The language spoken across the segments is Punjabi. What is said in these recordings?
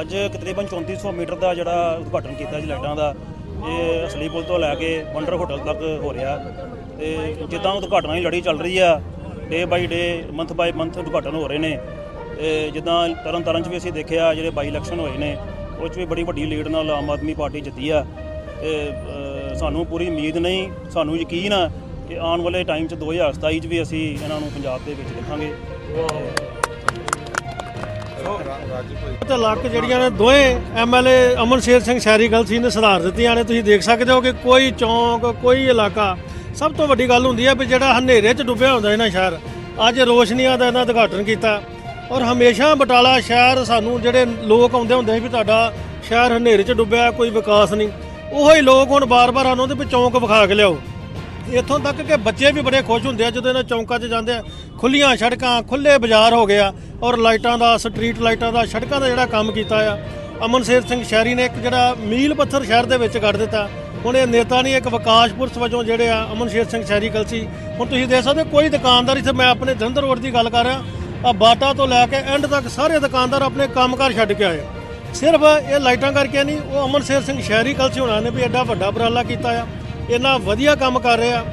ਅੱਜ ਤਕਰੀਬਨ 3400 ਮੀਟਰ ਦਾ ਜਿਹੜਾ ਉਦਘਾਟਨ ਕੀਤਾ ਜੀ ਲਾਈਟਾਂ ਦਾ, ਇਹ ਅਸਲੀ ਪੁਲ ਤੋਂ ਲੈ ਕੇ ਵੰਡਰ ਹੋਟਲ ਤੱਕ ਹੋ ਰਿਹਾ। ਤੇ ਜਿੱਦਾਂ ਉਦਘਾਟਨਾਂ ਦੀ ਲੜੀ ਚੱਲ ਰਹੀ ਆ ਡੇ ਬਾਈ ਡੇ ਮੰਥ ਬਾਈ ਮੰਥ ਉਦਘਾਟਨ ਹੋ ਰਹੇ ਨੇ। ਤੇ ਜਿੱਦਾਂ ਤਰਨ ਤਾਰਨ ਚ ਵੀ ਅਸੀਂ ਦੇਖਿਆ, ਜਿਹੜੇ ਬਾਈ ਇਲੈਕਸ਼ਨ ਹੋਏ ਨੇ, ਉਹ ਚ ਵੀ ਬੜੀ ਵੱਡੀ ਲੀਡ ਨਾਲ ਆਮ ਆਦਮੀ ਪਾਰਟੀ ਜਿੱਤੀ ਆ। ਤੇ ਸਾਨੂੰ ਪੂਰੀ ਉਮੀਦ ਨਹੀਂ, ਸਾਨੂੰ ਯਕੀਨ ਆ ਕਿ ਆਉਣ ਵਾਲੇ ਟਾਈਮ ਚ 2027 ਚ ਵੀ ਅਸੀਂ ਇਹਨਾਂ ਨੂੰ ਪੰਜਾਬ ਦੇ ਵਿੱਚ ਦੇਖਾਂਗੇ। ਤੇ ਜਿਹੜੀਆਂ ਨੇ ਦੋਵੇਂ ਐਮਐਲਏ ਅਮਨ ਸ਼ੇਰ ਸਿੰਘ ਸ਼ਹਿਰੀ ਗਲਸੀ ਨੇ ਸੁਧਾਰ ਦਿੱਤੀਆਂ ਨੇ। ਤੁਸੀਂ ਦੇਖ ਸਕਦੇ ਹੋ ਕਿ ਕੋਈ ਚੌਂਕ, ਕੋਈ ਇਲਾਕਾ ਸਭ ਤੋਂ ਵੱਡੀ ਗੱਲ ਹੁੰਦੀ ਹੈ ਵੀ ਜਿਹੜਾ ਹਨੇਰੇ 'ਚ ਡੁੱਬਿਆ ਹੁੰਦਾ ਇਹਨਾਂ ਸ਼ਹਿਰ। ਅੱਜ ਰੋਸ਼ਨੀਆਂ ਦਾ ਇਹਨਾਂ ਉਦਘਾਟਨ ਕੀਤਾ। ਔਰ ਹਮੇਸ਼ਾ ਬਟਾਲਾ ਸ਼ਹਿਰ ਸਾਨੂੰ ਜਿਹੜੇ ਲੋਕ ਆਉਂਦੇ ਹੁੰਦੇ ਸੀ ਵੀ ਤੁਹਾਡਾ ਸ਼ਹਿਰ ਹਨੇਰੇ 'ਚ ਡੁੱਬਿਆ, ਕੋਈ ਵਿਕਾਸ ਨਹੀਂ। ਉਹੀ ਲੋਕ ਹੁਣ ਬਾਰ-ਬਾਰ ਆਉਂਦੇ ਵੀ ਚੌਂਕ ਵਿਖਾ ਕੇ ਲਿਆਓ। ਇੱਥੋਂ ਤੱਕ ਕਿ ਬੱਚੇ ਵੀ ਬੜੇ ਖੁਸ਼ ਹੁੰਦੇ ਆ ਜਦੋਂ ਇਹਨਾਂ ਚੌਂਕਾਂ 'ਚ ਜਾਂਦੇ ਆ। ਖੁੱਲੀਆਂ ਸੜਕਾਂ ਖੁੱਲੇ ਬਾਜ਼ਾਰ ਹੋ ਗਿਆ ਔਰ ਲਾਈਟਾਂ ਦਾ, ਸਟਰੀਟ ਲਾਈਟਾਂ ਦਾ, ਸੜਕਾਂ ਦਾ ਜਿਹੜਾ ਕੰਮ ਕੀਤਾ ਆ। ਅਮਨ ਸ਼ੇਰ ਸਿੰਘ ਸ਼ਹਿਰੀ ਨੇ ਇੱਕ ਜਿਹੜਾ ਮੀਲ ਪੱਥਰ ਸ਼ਹਿਰ ਦੇ ਵਿੱਚ ਕੱਢ ਦਿੱਤਾ। ਹੁਣ ਇਹ ਨੇਤਾ ਨਹੀਂ, ਇੱਕ ਵਿਕਾਸ ਪੁਰਸ਼ ਵਜੋਂ ਜਿਹੜੇ ਆ ਅਮਨ ਸ਼ੇਰ ਸਿੰਘ ਸ਼ਹਿਰੀ ਕਲਸੀ ਹੁਣ ਤੁਸੀਂ ਦੇਖ ਸਕਦੇ ਕੋਈ ਦੁਕਾਨਦਾਰ ਇੱਥੇ, ਮੈਂ ਆਪਣੇ ਜਲੰਧਰ ਰੋਡ ਦੀ ਗੱਲ ਕਰ ਰਿਹਾ। ਆ ਬਾਟਾ ਤੋਂ ਲੈ ਕੇ ਐਂਡ ਤੱਕ ਸਾਰੇ ਦੁਕਾਨਦਾਰ ਆਪਣੇ ਕੰਮਕਾਰ ਛੱਡ ਕੇ ਆਏ ਸਿਰਫ ਇਹ ਲਾਈਟਾਂ ਕਰਕੇ ਨਹੀਂ, ਉਹ ਅਮਨ ਸ਼ੇਰ ਸਿੰਘ ਸ਼ਹਿਰੀ ਕਲਸੀ ਹੋਣਾ ਨੇ ਵੀ ਐਡਾ ਵੱਡਾ ਉਪਰਾਲਾ ਕੀਤਾ ਆ। ਇੰਨਾ ਵਧੀਆ ਕੰਮ ਕਰ ਰਹੇ। ਆ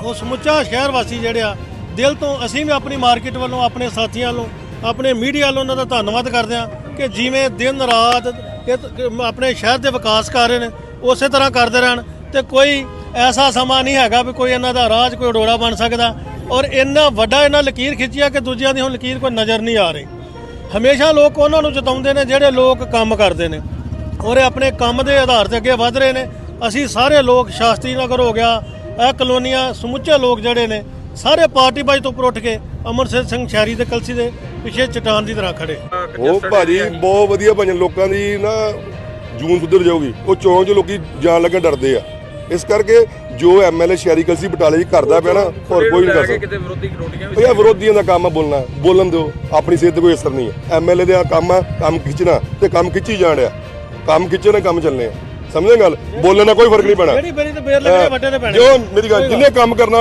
ਉਹ ਸਮੁੱਚਾ ਸ਼ਹਿਰ ਵਾਸੀ ਜਿਹੜੇ ਆ, ਦਿਲ ਤੋਂ ਅਸੀਂ ਵੀ ਆਪਣੀ ਮਾਰਕੀਟ ਵੱਲੋਂ, ਆਪਣੇ ਸਾਥੀਆਂ ਵੱਲੋਂ ਆਪਣੇ ਮੀਡੀਆ ਵੱਲੋਂ ਉਹਨਾਂ ਦਾ ਧੰਨਵਾਦ ਕਰਦੇ ਆ ਕਿ ਜਿਵੇਂ ਦਿਨ ਰਾਤ ਆਪਣੇ ਸ਼ਹਿਰ ਦੇ ਵਿਕਾਸ ਕਰ ਰਹੇ ਨੇ, ਉਸੇ ਤਰ੍ਹਾਂ ਕਰਦੇ ਰਹਿਣ ਤੇ ਕੋਈ ਐਸਾ ਸਮਾਂ ਨਹੀਂ ਹੈਗਾ ਵੀ ਕੋਈ ਇਹਨਾਂ ਦਾ ਰਾਜ, ਕੋਈ ਉਡੋੜਾ ਬਣ ਸਕਦਾ ਔਰ ਇੰਨਾ ਵੱਡਾ ਇਹਨਾਂ ਲਕੀਰ ਖਿੱਚਿਆ ਕਿ ਦੂਜਿਆਂ ਦੀ ਹੁਣ ਲਕੀਰ ਕੋਈ ਨਜ਼ਰ ਨਹੀਂ ਆ ਰਹੀ। ਹਮੇਸ਼ਾ ਲੋਕ ਉਹਨਾਂ ਨੂੰ ਜਿਤਾਉਂਦੇ ਨੇ ਜਿਹੜੇ ਲੋਕ ਕੰਮ ਕਰਦੇ ਨੇ ਔਰ ਇਹ ਆਪਣੇ ਕੰਮ ਦੇ ਆਧਾਰ ਤੇ ਅੱਗੇ ਵਧ ਰਹੇ ਨੇ ਅਸੀਂ ਸਾਰੇ ਲੋਕ ਸ਼ਾਸਤਰੀ ਨਗਰ ਹੋ ਗਿਆ ਇਹ ਕਲੋਨੀਆਂ ਸਮੁੱਚੇ ਲੋਕ ਜਿਹੜੇ ਨੇ ਸਾਰੇ ਪਾਰਟੀ ਬਾਜ ਤੋਂ ਉੱਪਰ ਉੱਠ ਕੇ ਅਮਰਸਰ ਸਿੰਘ ਸ਼ਹਿਰੀ ਦੇ ਕਲਸੀ ਦੇ ਪਿੱਛੇ ਚਟਾਨ ਦੀ ਤਰ੍ਹਾਂ ਖੜੇ। ਉਹ ਭਾਜੀ ਬਹੁਤ ਵਧੀਆ ਭਜਨ ਲੋਕਾਂ ਦੀ ਨਾ ਜੂਨ ਸੁਧਰ ਜਾਊਗੀ ਉਹ ਚੌਂਕ 'ਚ ਲੋਕੀ ਜਾਣ ਲੱਗਣ ਡਰਦੇ ਆ। ਇਸ ਕਰਕੇ ਜੋ ਐਮਐਲਏ ਸ਼ਹਿਰੀ ਕਲਸੀ ਬਟਾਲੇ ਜੀ ਕਰਦਾ ਪਿਆ ਨਾ ਹੋਰ ਕੋਈ ਨਹੀਂ ਕਰ ਸਕਦਾ। ਯਾਰ ਵਿਰੋਧੀਆਂ ਦਾ ਕੰਮ ਆ ਬੋਲਣਾ ਬੋਲਣ ਦਿਓ ਆਪਣੀ ਸਿਹਤ ਤੇ ਕੋਈ ਅਸਰ ਨਹੀਂ ਹੈ। ਐਮਐਲਏ ਦਾ ਕੰਮ ਆ ਕੰਮ ਖਿੱਚਣਾ ਤੇ ਕੰਮ ਖਿੱਚੀ ਜਾਣ ਡਿਆ। ਕੰਮ ਖਿੱਚਣੇ ਕੰਮ ਚੱਲਣੇ ਆ। ਸਮਝੇ ਗੱਲ? ਬੋਲਣ ਨਾਲ ਕੋਈ ਫ਼ਰਕ ਨਹੀਂ ਪੈਣਾ। ਜਿਹੜੀ ਬੇਰੀ ਤੇ ਬੇਰ ਲੱਗਣੇ ਵੱਡੇ ਤੇ ਪੈਣੇ। ਜੋ ਮੇਰੀ ਗੱਲ ਜਿਹਨੇ ਕੰਮ ਕਰਨਾ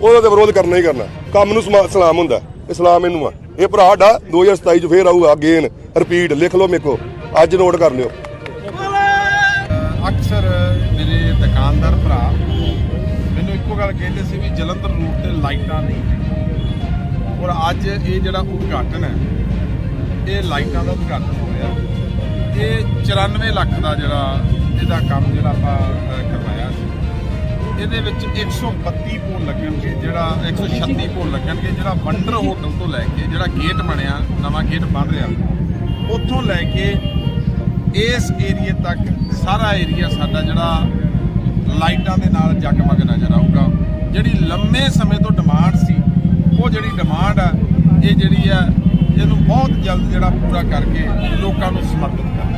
ਉਹਦਾ ਤੇ ਵਿਰੋਧ ਕਰਨਾ ਹੀ ਕਰਨਾ। ਕੰਮ ਨੂੰ ਸਲਾਮ ਹੁੰਦਾ। ਇਸਲਾਮ ਇਹਨੂੰ ਆ। ਇਹ ਭਰਾ ਸਾਡਾ 2027 ਚ ਫੇਰ ਆਊਗਾ ਅਗੇਨ ਰਿਪੀਟ ਲਿਖ ਲਓ ਮੇਕੋ ਅੱਜ ਨੋਟ ਕਰ ਲਿਓ। ਅਕਸਰ ਮੇਰੇ ਦੁਕਾਨਦਾਰ ਭਰਾ ਮੈਨੂੰ ਇੱਕੋ ਗੱਲ ਕਹਿੰਦੇ ਸੀ ਵੀ ਜਲੰਧਰ ਰੂਟ ਤੇ ਲਾਈਟਾਂ ਨਹੀਂ ਔਰ ਅੱਜ ਇਹ ਜਿਹੜਾ ਉਦਘਾਟਨ ਹੈ ਇਹ ਲਾਈਟਾਂ ਦਾ ਉਦਘਾਟਨ ਹੋ ਰਿਹਾ ਇਹ 94 ਲੱਖ ਦਾ ਜਿਹੜਾ ਇਹਦਾ ਕੰਮ ਜਿਹੜਾ ਆਪਾਂ ਕਰਵਾਇਆ ਸੀ। ਇਹਦੇ ਵਿੱਚ 132 ਪੋਲ ਲੱਗਣਗੇ, ਜਿਹੜਾ 136 ਪੋਲ ਲੱਗਣਗੇ, ਜਿਹੜਾ ਵੰਡਰ ਹੋਟਲ ਤੋਂ ਲੈ ਕੇ ਜਿਹੜਾ ਗੇਟ ਬਣਿਆ, ਨਵਾਂ ਗੇਟ ਬਣ ਰਿਹਾ, ਉੱਥੋਂ ਲੈ ਕੇ ਇਸ ਏਰੀਏ ਤੱਕ ਸਾਰਾ ਏਰੀਆ ਸਾਡਾ ਜਿਹੜਾ ਲਾਈਟਾਂ ਦੇ ਨਾਲ ਜਗਮਗ ਨਜ਼ਰ ਆਊਗਾ। ਜਿਹੜੀ ਲੰਮੇ ਸਮੇਂ ਤੋਂ ਡਿਮਾਂਡ ਸੀ, ਉਹ ਜਿਹੜੀ ਡਿਮਾਂਡ ਆ, ਇਹ ਜਿਹੜੀ ਆ, ਇਹਨੂੰ ਬਹੁਤ ਜਲਦ ਜਿਹੜਾ ਪੂਰਾ ਕਰਕੇ ਲੋਕਾਂ ਨੂੰ ਸਮਰਪਿਤ ਕਰ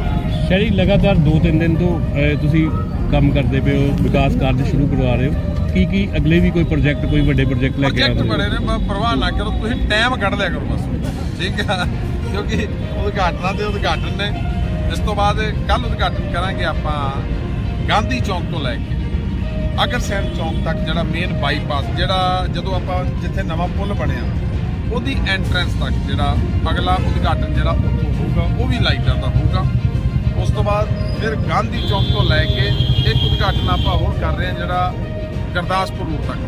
ਸ਼ਹਿਰੀ ਲਗਾਤਾਰ 2-3 ਦਿਨ ਤੋਂ ਅਹ, ਤੁਸੀਂ ਕੰਮ ਕਰਦੇ ਪਏ ਹੋ ਵਿਕਾਸ ਕਾਰਜ ਸ਼ੁਰੂ ਕਰਵਾ ਰਹੇ ਹੋ। ਕੀ ਕੀ ਅਗਲੇ ਵੀ ਕੋਈ ਪ੍ਰੋਜੈਕਟ ਕੋਈ ਵੱਡੇ ਪ੍ਰੋਜੈਕਟ ਲੈ ਕੇ ਆ ਪ੍ਰੋਜੈਕਟ ਰਹੇ ਬੜੇ ਨੇ ਬ- ਪਰਵਾਹ ਨਾ ਕਰੋ ਤੁਸੀਂ ਟਾਈਮ ਕੱਢ ਲਿਆ ਕਰੋ ਬਸ। ਠੀਕ ਆ? ਕਿਉਂਕਿ ਉਦਘਾਟਨਾਂ ਦੇ ਉਦਘਾਟਨ ਨੇ। ਇਸ ਤੋਂ ਬਾਅਦ ਕੱਲ ਉਦਘਾਟਨ ਕਰਾਂਗੇ ਆਪਾਂ ਗਾਂਧੀ ਚੌਂਕ ਤੋਂ ਲੈ ਕੇ। ਅਗਰ ਸੈਨ ਚੌਂਕ ਤੱਕ ਜਿਹੜਾ ਮੇਨ ਬਾਈਪਾਸ ਜਿਹੜਾ ਜਦੋਂ ਆਪਾਂ ਜਿੱਥੇ ਨਵਾਂ ਪੁਲ ਬਣਿਆ ਉਹਦੀ ਐਂਟਰੈਂਸ ਤੱਕ ਜਿਹੜਾ ਅਗਲਾ ਉਦਘਾਟਨ ਜਿਹੜਾ ਉੱਥੋਂ ਹੋਊਗਾ ਉਹ ਵੀ ਲਾਈਟਾਂ ਦਾ ਹੋਊਗਾ। ਉਸ ਤੋਂ ਬਾਅਦ ਫਿਰ ਗਾਂਧੀ ਚੌਂਕ ਤੋਂ ਲੈ ਕੇ ਇੱਕ ਉਦਘਾਟਨ ਆਪਾਂ ਹੋਰ ਕਰ ਰਹੇ ਹਾਂ ਜਿਹੜਾ ਗੁਰਦਾਸਪੁਰ ਰੋਡ ਤੱਕ।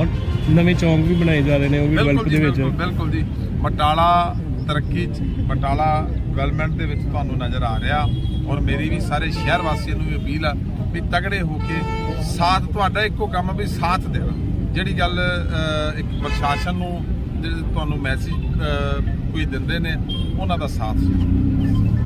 ਔਰ ਨਵੇਂ ਚੌਂਕ ਵੀ ਬਣਾਏ ਜਾ ਰਹੇ ਨੇ ਉਹ ਵੀ ਬਿਲਕੁਲ ਡਿਵੈਲਪ ਦੇ ਵਿੱਚ। ਬਿਲਕੁਲ ਜੀ। ਬਟਾਲਾ ਤਰੱਕੀ ਚ ਬਟਾਲਾ ਡਿਵੈਲਪਮੈਂਟ ਦੇ ਵਿੱਚ ਤੁਹਾਨੂੰ ਨਜ਼ਰ ਆ ਰਿਹਾ। ਔਰ ਮੇਰੀ ਵੀ ਸਾਰੇ ਸ਼ਹਿਰ ਵਾਸੀਆਂ ਨੂੰ ਵੀ ਅਪੀਲ ਆ ਵੀ ਤਗੜੇ ਹੋ ਕੇ ਸਾਥ ਤੁਹਾਡਾ ਇੱਕੋ ਕੰਮ ਵੀ ਸਾਥ ਦੇਣਾ। ਜਿਹੜੀ ਗੱਲ ਇੱਕ ਪ੍ਰਸ਼ਾਸਨ ਨੂੰ ਤੁਹਾਨੂੰ ਮੈਸੇਜ ਕੋਈ ਦਿੰਦੇ ਨੇ ਉਹਨਾਂ ਦਾ ਸਾਥ।